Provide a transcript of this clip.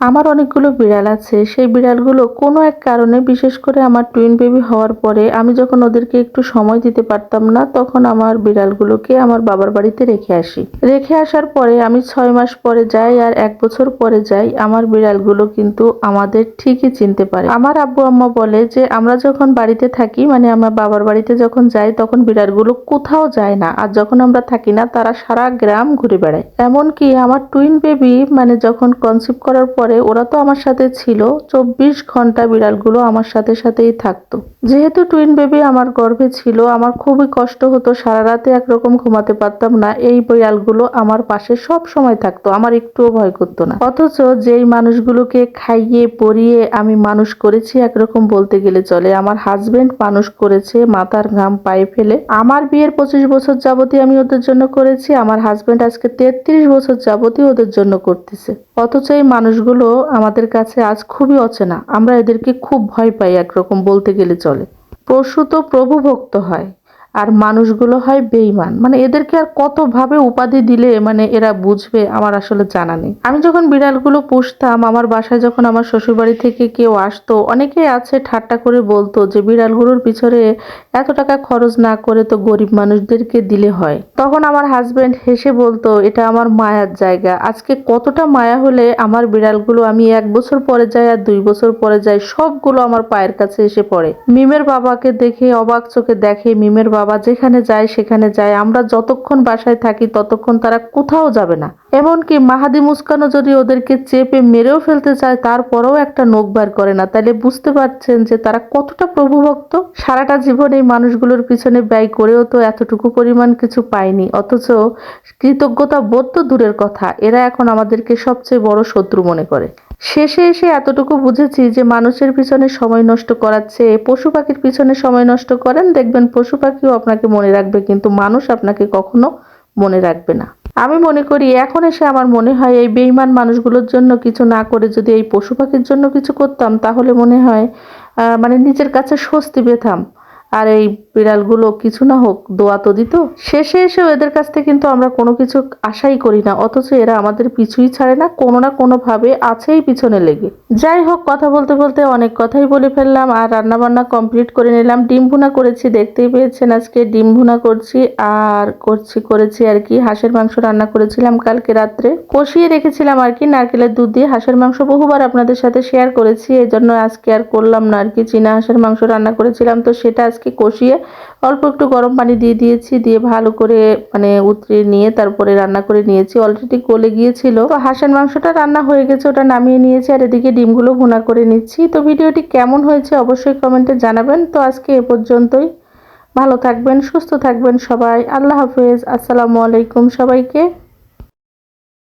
আমার অনেকগুলো বিড়াল আছে। সেই বিড়ালগুলো কোনো এক কারণে, বিশেষ করে আমার টুইন বেবি হওয়ার পরে, আমি যখন ওদেরকে একটু সময় দিতে পারতাম না, তখন আমার বিড়ালগুলোকে আমার বাবার বাড়িতে রেখে আসি। রেখে আসার পরে আমি ছয় মাস পরে যাই আর এক বছর পরে যাই, আমার বিড়ালগুলো কিন্তু আমাদের ঠিকই চিনতে পারে। আমার আব্বু আম্মা বলে যে, আমরা যখন বাড়িতে থাকি মানে আমার বাবার বাড়িতে যখন যাই, তখন বিড়ালগুলো কোথাও যায় না। আর যখন আমরা থাকি না, তারা সারা গ্রাম ঘুরে বেড়ায়। এমনকি আমার টুইন বেবি মানে যখন কনসিভ করার পরে ওরা তো আমার সাথে ছিল, চব্বিশ ঘণ্টা বিড়ালগুলো আমার সাথে সাথেই থাকতো। যেহেতু টুইন বেবি আমার গর্ভে ছিল, আমার খুবই কষ্ট হতো, সারা রাতে একরকম ঘুমাতে পারতাম না, এই বিড়ালগুলো আমার পাশে সব সময় থাকতো, আমার একটুও ভয় করতো না। অথচ যেই মানুষগুলোকে খাইয়ে, পরিয়ে আমি মানুষ করেছি, একরকম বলতে গেলে চলে, আমার হাজবেন্ড মানুষ করেছে মাথার ঘাম পায়ে ফেলে। আমার বিয়ের পঁচিশ বছর যাবতীয় আমি ওদের জন্য করেছি, আমার হাজবেন্ড আজকে তেত্রিশ বছর যাবতীয় ওদের জন্য করতেছে। অথচ এই মানুষগুলো আমাদের কাছে আজ খুবই অচেনা। আমরা এদেরকে খুব ভয় পাই একরকম বলতে গেলে চলে। পশু তো প্রভুভক্ত হয়। আর মানুষগুলো হয় বেইমান মানে এদেরকে আর কতভাবে উপাধি দিলে মানে এরা বুঝবে আমার আসলে জানা নেই। আমি যখন বিড়ালগুলো পুষতাম, আমার বাসায় যখন আমার শ্বশুরবাড়ি থেকে কেউ আসতো অনেকেই আছে ঠাট্টা করে বলতো যে, বিড়ালগুলোর পিছনে এত টাকা খরচ না করে তো গরিব মানুষদেরকে দিলে হয়। তখন আমার হাজবেন্ড হেসে বলতো, এটা আমার মায়ার জায়গা। আজকে কতটা মায়া হলে আমার বিড়ালগুলো আমি এক বছর পরে যাই আর দুই বছর পরে যাই, সবগুলো আমার পায়ের কাছে এসে পড়ে। মিমের বাবাকে দেখে, অবাক চোখে দেখে মিমের বাবা যেখানে যায় সেখানে যায়। আমরা যতক্ষণ বাসায় থাকি ততক্ষণ তারা কোথাও যাবে না। এমনকি মাহাদি মুস্কানও যদি ওদেরকে চেপে মেরেও ফেলতে চায়, তারপরেও একটা নোখ বার করে না। তাহলে বুঝতে পারছেন যে তারা কতটা প্রভুভক্ত। সারাটা জীবন এই মানুষগুলোর পিছনে ব্যয় করেও তো এতটুকু পরিমাণ কিছু পায়নি। অথচ কৃতজ্ঞতা বোধ তো দূরের কথা। এরা এখন আমাদেরকে সবচেয়ে বড় শত্রু মনে করে। শেষে এসে এতটুকু বুঝেছি যে মানুষের পিছনে সময় নষ্ট করাচ্ছে। পশু পাখির পিছনে সময় নষ্ট করেন, দেখবেন পশু পাখিও আপনাকে মনে রাখবে, কিন্তু মানুষ আপনাকে কখনো মনে রাখবে না। আমি মনে করি, এখন এসে আমার মনে হয় এই বেইমান মানুষগুলোর জন্য কিছু না করে যদি এই পশু পাখির জন্য কিছু করতাম, তাহলে মনে হয় মানে নিজের কাছে স্বস্তি পেতাম। আর এই বিড়ালগুলো কিছু না হোক, দোয়া তো দিত। শেষে এসে এদের কাছ থেকে কিন্তু আমরা কোনো কিছু আশাই করি না, অথচ এরা আমাদের পিছুই ছাড়ে না, কোনো না কোনো ভাবে আছেই পিছনে লেগে। যাই হোক, কথা বলতে বলতে অনেক কথাই বলে ফেললাম, আর রান্না বান্না কমপ্লিট করে নিলাম। ডিম ভুনা করেছি, দেখতেই পেয়েছেন আজকে ডিম ভুনা করছি, আর করছি, করেছি আর কি। হাঁসের মাংস রান্না করেছিলাম কালকে রাত্রে। কষিয়ে রেখেছিলাম আর কি, নারকেলের দুধ দিয়ে। হাঁসের মাংস বহুবার আপনাদের সাথে শেয়ার করেছি এই জন্য আজকে আর করলাম না আর কি। চীনা হাঁসের মাংস রান্না করেছিলাম, তো সেটা আজকে কষিয়ে অল্প একটু গরম পানি দিয়ে দিয়েছি, দিয়ে ভালো করে মানে উতরিয়ে নিয়ে তারপরে রান্না করে নিয়েছি। অলরেডি গলে গিয়েছিল। তো হাঁসের মাংসটা রান্না হয়ে গেছে, ওটা নামিয়ে নিয়েছি আর এদিকে ডিমগুলো ভুনা করে নিচ্ছি। তো ভিডিওটি কেমন হয়েছে অবশ্যই কমেন্টে জানাবেন। তো আজকে এ পর্যন্তই। ভালো থাকবেন, সুস্থ থাকবেন সবাই। আল্লাহ হাফেজ। আসসালামু আলাইকুম সবাইকে।